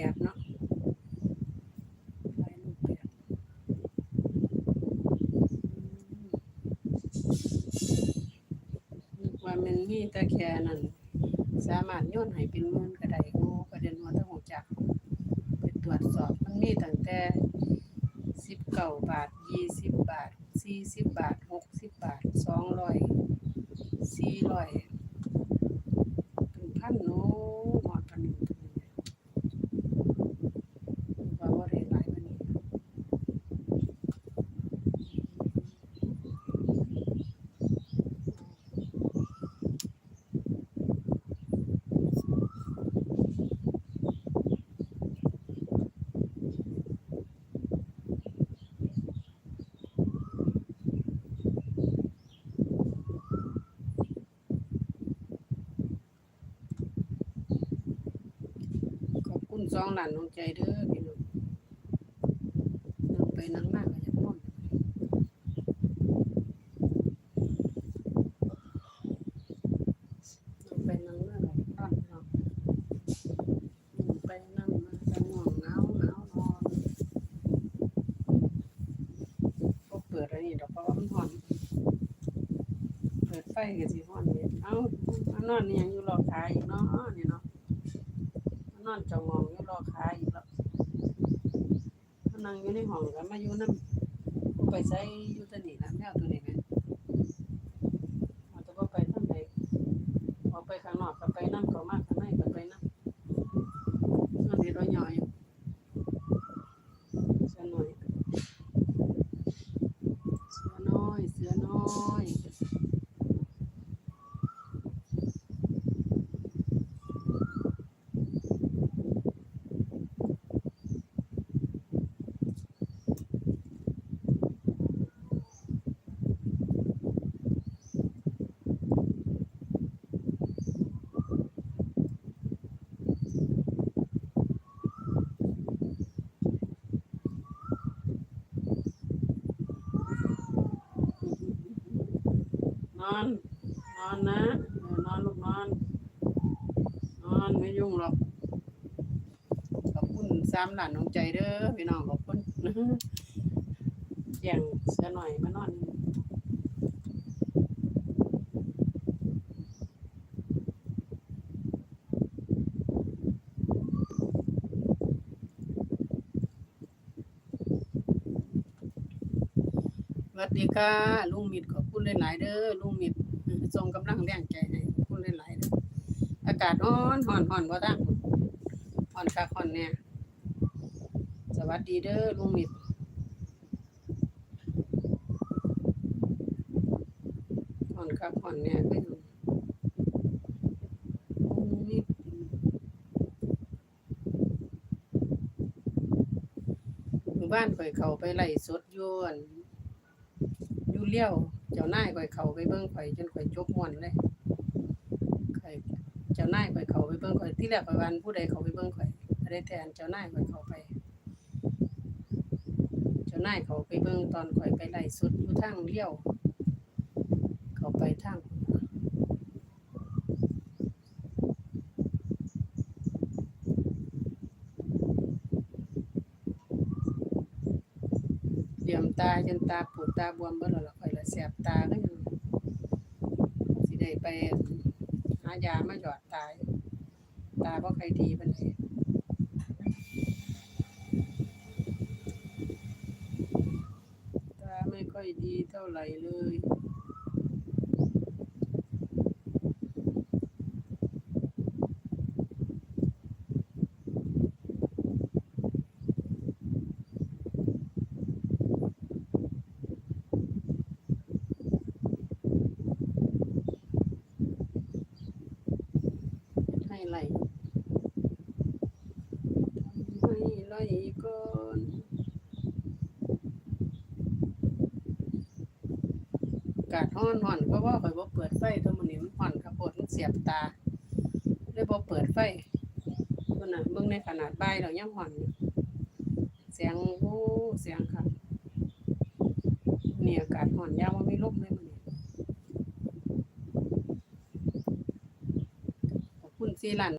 แบบเนาะหลายรูปแบบอืมว่ามันมีแต่แค่นั้นสามารถโย่นให้เป็นหมื่นก็ได้โอ้ประเด็นว่าต้องรู้จักไปตรวจสอบมันมีตั้งแต่สิบเก้าบาทยี่สิบบาทสี่สิบบาทหกสิบบาทสองร้อยสี่ร้อยเป็นพันโน้หอดพันหนึ่งว่าว่าได้หลายมันนี้ข อบคุณสองหลานน้องใจเด้อพี่น้องนั่งไปนั่งมาก็จะพ่อนนั่งไปนั่งมาก็จะพ่อนเนาะนั่งไปนั่งมาจะง่วงเหงาเหงานอนก็เปิดอันนี้ดอกเพราะว่ามันห่อน เปิดไฟก็สิฮ้อนเด้เอ้ามานอนนี่ยังอยู่รอขายอีกเนาะนี่เนาะ นอนจ้ามองอยู่รอขายอีกแล้วมานั่งอยู่ในห้องก็มาอยู่นำไปใส่อยู่ตัวนี้ล่ะแมวตัวนี้แม่เอาแต่บ่ไปทางใดออกไปข้างนอกก็ไปนำเขามากข้างในก็ไปนำนอนนี่รอยย่อยเสือน้อยเสือน้อยเสือน้อย น อนนอนนะเอนอนลูกนอน นอนไม่ยุ่งหรอกขอบคุณสามหลานน้องใจเด้อพี่น้องขอบคุณแย่งเสียหน่อยมานอนสวัสดีค่ะลุงมิดขอบ คุณหลายๆเด้อลุงมิดส่งกำลังแรงใจให้คุณหลายๆเด้ออากาศร้อนร้อนร้อนบ่ตั้งร้อนคักร้อนแน่สวัสดีเด้อลุงมิดร้อนคักร้อนแน่ก็อยู่นิดหมู่บ้านข่อยเขาไปไล่สดอยนอยู่เลี้ยว เจ้านายข่อยเข้าไปเบิ่งข่อยจนข่อยจกม่วนเลยข่อยเจ้านายข่อยเข้าไปเบิ่งข่อยที่แรกข่อยว่าผู้ใดเข้าไปเบิ่งข่อยได้แทนเจ้านายข่อยเข้าไป เจ้านายเขาไปเบิ่งตอนข่อยไปไล่สุดอยู่ทางเลี้ยว เข้าไปทางเหลี่ยมตาจนตาปูดตาบวมเบิดแล้วล่ะข่อ แสบตาก็อยู่สิได้ไปหายามาหยอดตายตาบ่ค่อยดีปานใดตาไม่ค่อยดีเท่าไหร่เลย ให้ไหลให้ไหล ก่อนกาศร้อนร้อนเพราะว่าข่อยบ่เปิดไฟทั้งมื้อนี้มันร้อนครับปวดมันเสียบตาเลยบ่เปิดไฟเพิ่นน่ะเบิ่งในขนาดใบ่ายังร้อน เสียงโอ้เสียงค่ะเนี่ยอากาศร้อนยามบ่มีลมเลยมื้อนี้ขอบคุณซีลัน